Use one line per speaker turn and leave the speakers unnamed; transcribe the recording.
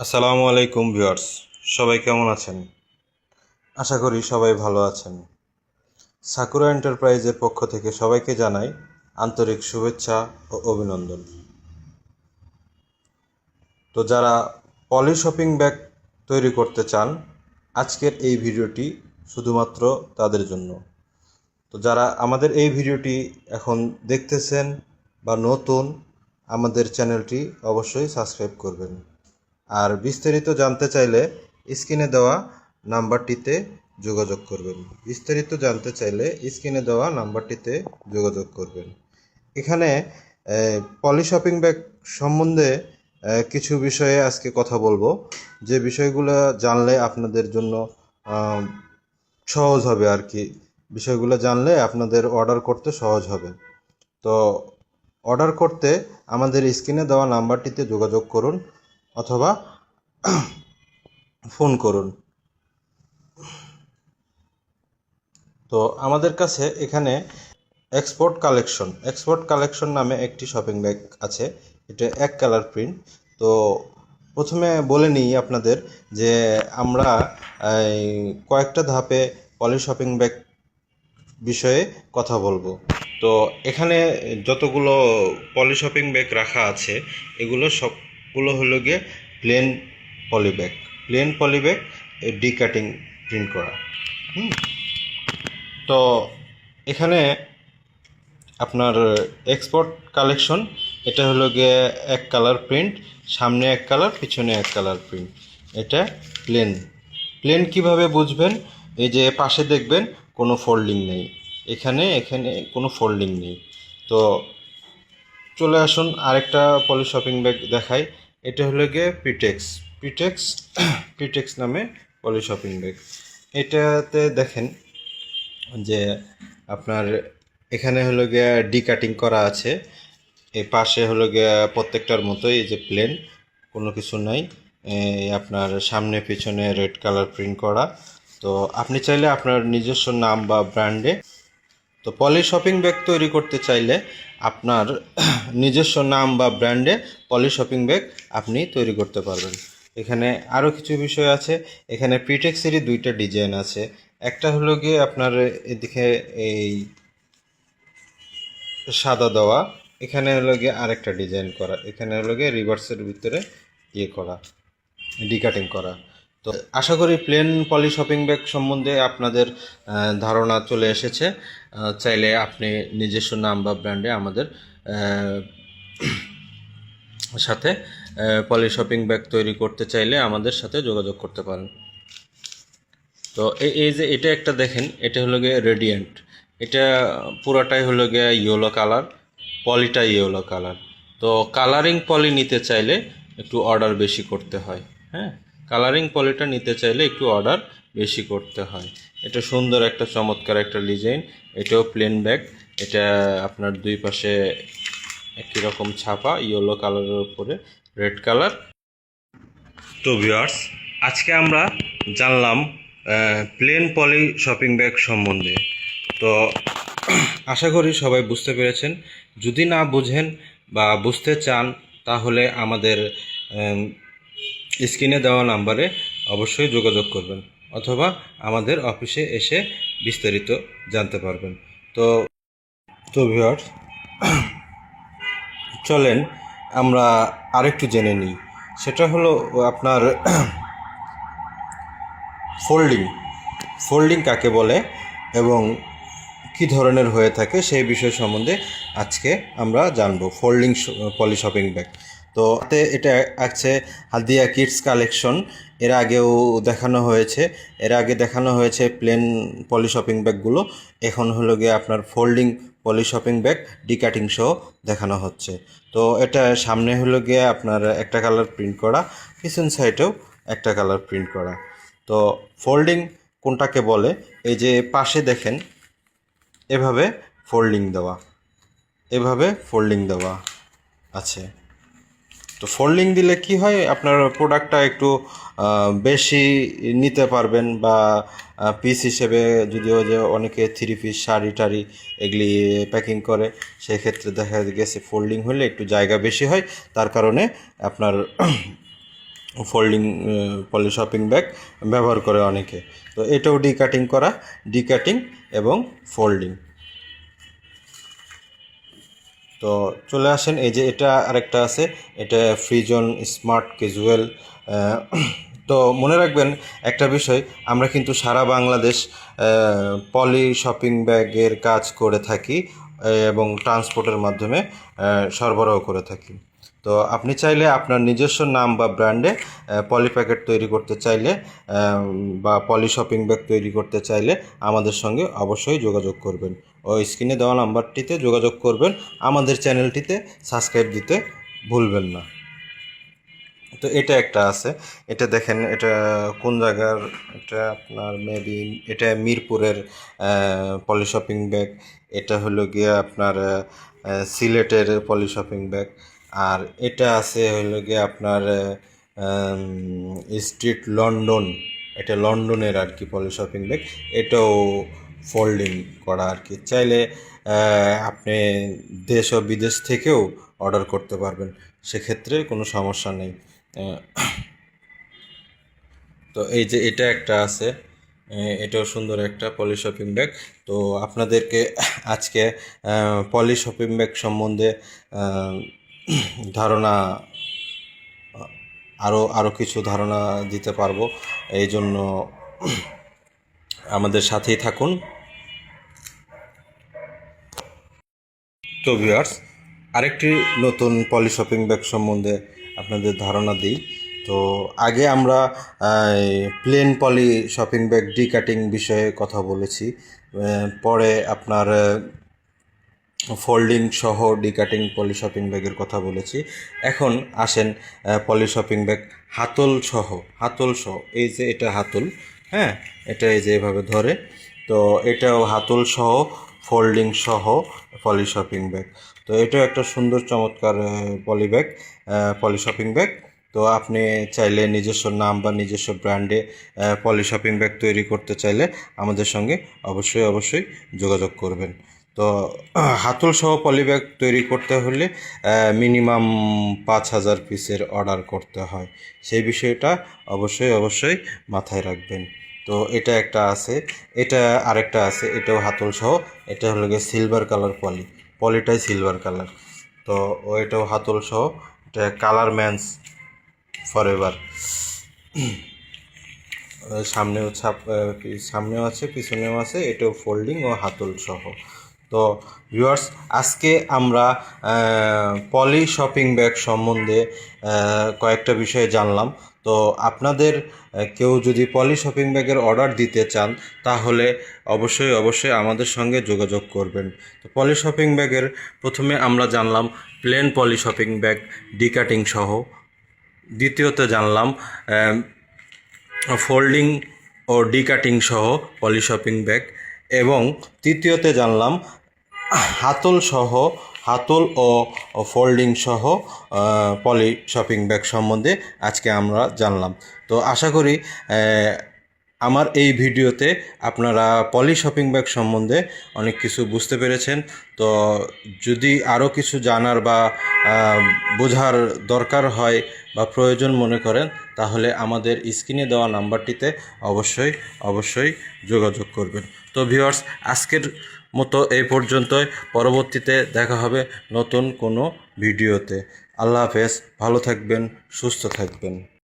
আসসালামু আলাইকুম ভিউয়ার্স, সবাই কেমন আছেন? আশা করি সবাই ভালো আছেন। সাকুরা এন্টারপ্রাইজের পক্ষ থেকে সবাইকে জানাই আন্তরিক শুভেচ্ছা ও অভিনন্দন। তো যারা পলি শপিং ব্যাগ তৈরি করতে চান, আজকের এই ভিডিওটি শুধুমাত্র তাদের জন্য। তো যারা আমাদের এই ভিডিওটি এখন দেখতেছেন বা নতুন, আমাদের চ্যানেলটি অবশ্যই সাবস্ক্রাইব করবেন। আর বিস্তারিত জানতে চাইলে স্ক্রিনে দেওয়া নাম্বারটিতে যোগাযোগ করবেন। বিস্তারিত জানতে চাইলে স্ক্রিনে দেওয়া নাম্বারটিতে যোগাযোগ করবেন। এখানে পলি শপিং ব্যাগ সম্বন্ধে কিছু বিষয়ে আজকে কথা বলব। যে বিষয়গুলো জানলে আপনাদের জন্য সহজ হবে আর কি। বিষয়গুলো জানলে আপনাদের অর্ডার করতে সহজ হবে। তো, অর্ডার করতে আমাদের স্ক্রিনে দেওয়া নাম্বারটিতে যোগাযোগ করুন। অথবা ফোন করুন। তো আমাদের কাছে এখানে এক্সপোর্ট কালেকশন এক্সপোর্ট কালেকশন নামে একটি শপিং ব্যাগ আছে। এটা এক কালার প্রিন্ট তো প্রথমে বলে নিই আপনাদের যে আমরা কয়েকটা ধাপে পলি শপিং ব্যাগ বিষয়ে কথা বলব। তো এখানে যতগুলো পলি শপিং ব্যাগ রাখা আছে, এগুলো সবগুলো হলো গিয়ে plain poly bag plain poly bag D cutting print করা। তো এখানে আপনার এক্সপোর্ট কালেকশন এটা হলো গিয়ে এক কালার প্রিন্ট সামনে এক কালার পিছনে এক কালার প্রিন্ট এটা প্লেন প্লেন কীভাবে বুঝবেন? এই যে পাশে দেখবেন, কোনো ফোল্ডিং নেই। এখানে এখানে কোনো ফোল্ডিং নেই। তো চলে আসুন, আরেকটা পলি শপিং ব্যাগ দেখাই। এটা হলো গিয়ে পিটেক্স পিটেক্স পিটেক্স নামে পলি শপিং ব্যাগ এটাতে দেখেন যে আপনার এখানে হলো গিয়া ডি কাটিং করা আছে। এই পাশে হলো গিয়া প্রত্যেকটার মতোই এই যে প্লেন কোনো কিছু নাই। আপনার সামনে পিছনে রেড কালার প্রিন্ট করা। তো আপনি চাইলে আপনার নিজস্ব নাম বা ব্র্যান্ডে তো পলি শপিং ব্যাগ তৈরি করতে চাইলে আপনার নিজস্ব নাম বা ব্র্যান্ডে পলি শপিং ব্যাগ আপনি তৈরি করতে পারবেন। এখানে আরও কিছু বিষয় আছে। এখানে প্রিটেক্সেরই দুইটা ডিজাইন আছে। একটা হলো গিয়ে আপনার এদিকে এই সাদা দেওয়া। এখানে হলো গিয়ে আরেকটা ডিজাইন করা। এখানে হলো গিয়ে রিভার্সের ভিতরে ইয়ে করা ডিকাটিং করা। তো আশা করি প্লেন পলি শপিং ব্যাগ সম্বন্ধে আপনাদের ধারণা চলে এসেছে। চাইলে আপনি নিজস্ব নাম বা ব্র্যান্ডে আমাদের সাথে পলি শপিং ব্যাগ তৈরি করতে চাইলে আমাদের সাথে যোগাযোগ করতে পারেন। তো এই যে এটা একটা দেখেন, এটা হলো গিয়ে রেডিয়েন্ট এটা পুরাটাই হলো গিয়ে ইয়েলো কালার পলিটা ইয়েলো কালার তো কালারিং পলি নিতে চাইলে একটু অর্ডার বেশি করতে হয় হ্যাঁ? কালারিং পলিটা নিতে চাইলে একটু অর্ডার বেশি করতে হয়। এটা সুন্দর একটা, চমৎকার একটা ডিজাইন এটাও প্লেন ব্যাগ এটা আপনার দুই পাশে একই রকম ছাপা ইয়েলো কালারের উপরে রেড কালার তো ভিউয়ার্স আজকে আমরা জানলাম প্লেন পলি শপিং ব্যাগ সম্বন্ধে। তো আশা করি সবাই বুঝতে পেরেছেন। যদি না বুঝেন বা বুঝতে চান, তাহলে আমাদের স্ক্রিনে দেওয়া নাম্বারে অবশ্যই যোগাযোগ করবেন অথবা আমাদের অফিসে এসে বিস্তারিত জানতে পারবেন। তো তো ভিউয়ার্স চলেন আমরা আরেকটু জেনে নিই। সেটা হলো আপনার ফোল্ডিং ফোল্ডিং কাকে বলে এবং কি ধরনের হয়ে থাকে সেই বিষয় সম্বন্ধে আজকে আমরা জানব। ফোল্ডিং পলি শপিং ব্যাগ তো এটা আছে হাদিয়া কিডস কালেকশন। এর আগেও দেখানো হয়েছে। এর আগে দেখানো হয়েছে প্লেন পলি শপিং ব্যাগগুলো। এখন হলো গিয়ে আপনার folding poly shopping bag, D cutting সহ দেখানো হচ্ছে। তো এটা সামনে হলো গিয়ে আপনার একটা কালার প্রিন্ট করা, পিছন সাইডেও একটা কালার প্রিন্ট করা। তো ফোল্ডিং কোনটাকে বলে? এই যে পাশে দেখেন, এভাবে ফোল্ডিং দেওয়া, এভাবে ফোল্ডিং দেওয়া আছে। তো ফোল্ডিং দিলে কি হয়? আপনার প্রোডাক্টটা একটু বেশি নিতে পারবেন বা পিস হিসেবে যদিও যে অনেকে থ্রি পিস শাড়ি টাড়ি এগুলি প্যাকিং করে সেই ক্ষেত্রে দেখা গেছে ফোল্ডিং হলে একটু জায়গা বেশি হয়। তার কারণে আপনার ফোল্ডিং পলি শপিং ব্যাগ ব্যবহার করে অনেকে। তো এটাও ডি কাটিং করা ডি কাটিং এবং ফোল্ডিং তো চলে আসেন, এই যে এটা আরেকটা আছে, এটা ফ্রিজন স্মার্ট ক্যাজুয়াল তো মনে রাখবেন একটা বিষয়, আমরা কিন্তু সারা বাংলাদেশ পলি শপিং ব্যাগের কাজ করে থাকি এবং ট্রান্সপোর্টের মাধ্যমে সরবরাহ করে থাকি। তো আপনি চাইলে আপনার নিজস্ব নাম বা ব্র্যান্ডে পলি প্যাকেট তৈরি করতে চাইলে বা পলি শপিং ব্যাগ তৈরি করতে চাইলে আমাদের সঙ্গে অবশ্যই যোগাযোগ করবেন। ও স্ক্রিনে দেওয়া নাম্বারটিতে যোগাযোগ করবেন। আমাদের চ্যানেলটিতে সাবস্ক্রাইব দিতে ভুলবেন না। তো এটা একটা আছে। এটা দেখেন, এটা কোন জায়গার? এটা আপনার মেবি এটা মিরপুরের পলি শপিং ব্যাগ এটা হলো গিয়ে আপনার সিলেটের পলি শপিং ব্যাগ আর এটা আছে হলো গিয়ে আপনার স্ট্রিট লন্ডন। এটা লন্ডনের আর কি পলি শপিং ব্যাগ এটাও ফোল্ডিং করা আর কি। চাইলে আপনি দেশ ও বিদেশ থেকেও অর্ডার করতে পারবেন। সেক্ষেত্রে কোনো সমস্যা নেই। তো এই যে এটা একটা আছে এটাও সুন্দর একটা পলি শপিং ব্যাগ তো আপনাদেরকে আজকে পলি শপিং ব্যাগ সম্বন্ধে ধারণা আরও আরও কিছু ধারণা দিতে পারব। এই জন্য আমাদের সাথেই থাকুন। তো ভিউয়ার্স আরেকটি নতুন পলি শপিং ব্যাগ সম্বন্ধে আপনাদের ধারণা দিই। তো আগে আমরা plain poly shopping bag D cutting বিষয়ে কথা বলেছি। পরে আপনার ফোল্ডিং সহ ডি কাটিং পলি শপিং ব্যাগের কথা বলেছি। এখন আসেন পলি শপিং ব্যাগ হাতল সহ হাতল সহ, এই যে এটা হাতল হ্যাঁ এটা এই যে এভাবে ধরে, তো এটাও হাতল সহ, ফোল্ডিং সহ, পলি শপিং ব্যাগ। তো এটাও একটা সুন্দর, চমৎকার poly bag poly shopping bag. তো আপনি চাইলে নিজস্ব নাম বা নিজস্ব ব্র্যান্ডে পলি শপিং ব্যাগ তৈরি করতে চাইলে আমাদের সঙ্গে অবশ্যই অবশ্যই যোগাযোগ করবেন। তো, হাতল সহ পলি ব্যাগ তৈরি করতে হলে মিনিমাম পাঁচ হাজার পিসের অর্ডার করতে হয়। সেই বিষয়টা অবশ্যই অবশ্যই মাথায় রাখবেন। তো, এটা একটা আছে, এটা আরেকটা আছে, এটাও হাতল সহ, এটা হলো গিয়ে সিলভার কালার পলি পলিটাই সিলভার কালার তো, ও এটাও হাতল সহ, এটা কালার ম্যানস ফর এভার সামনেও ছাপ সামনেও আছে, পিছনেও আছে, এটাও ফোল্ডিং ও হাতল সহ। তো ভিউয়ার্স, আজকে আমরা পলি শপিং ব্যাগ সম্বন্ধে কয়েকটা বিষয় জানলাম। তো আপনাদের কেউ যদি পলি শপিং ব্যাগের অর্ডার দিতে চান, তাহলে অবশ্যই অবশ্যই আমাদের সঙ্গে যোগাযোগ করবেন। তো পলি শপিং ব্যাগের প্রথমে আমরা জানলাম, plain poly shopping bag D cutting সহ। দ্বিতীয়তে জানলাম ফোল্ডিং ও ডি কাটিং সহ পলি শপিং ব্যাগ। এবং তৃতীয়তে জানলাম হাতল সহ, হাতল ও ফোল্ডিং সহ পলি শপিং ব্যাগ সম্বন্ধে আজকে আমরা জানলাম। তো আশা করি আমার এই ভিডিওতে আপনারা পলি শপিং ব্যাগ সম্বন্ধে অনেক কিছু বুঝতে পেরেছেন। তো যদি আরও কিছু জানার বা বোঝার দরকার হয় বা প্রয়োজন মনে করেন, তাহলে আমাদের স্ক্রিনে দেওয়া নাম্বারটিতে অবশ্যই অবশ্যই যোগাযোগ করবেন। তো ভিউয়ার্স, আজকের মতো এই পর্যন্তই। পরবর্তীতে দেখা হবে নতুন কোনো ভিডিওতে। আল্লাহ হাফেজ, ভালো থাকবেন, সুস্থ থাকবেন।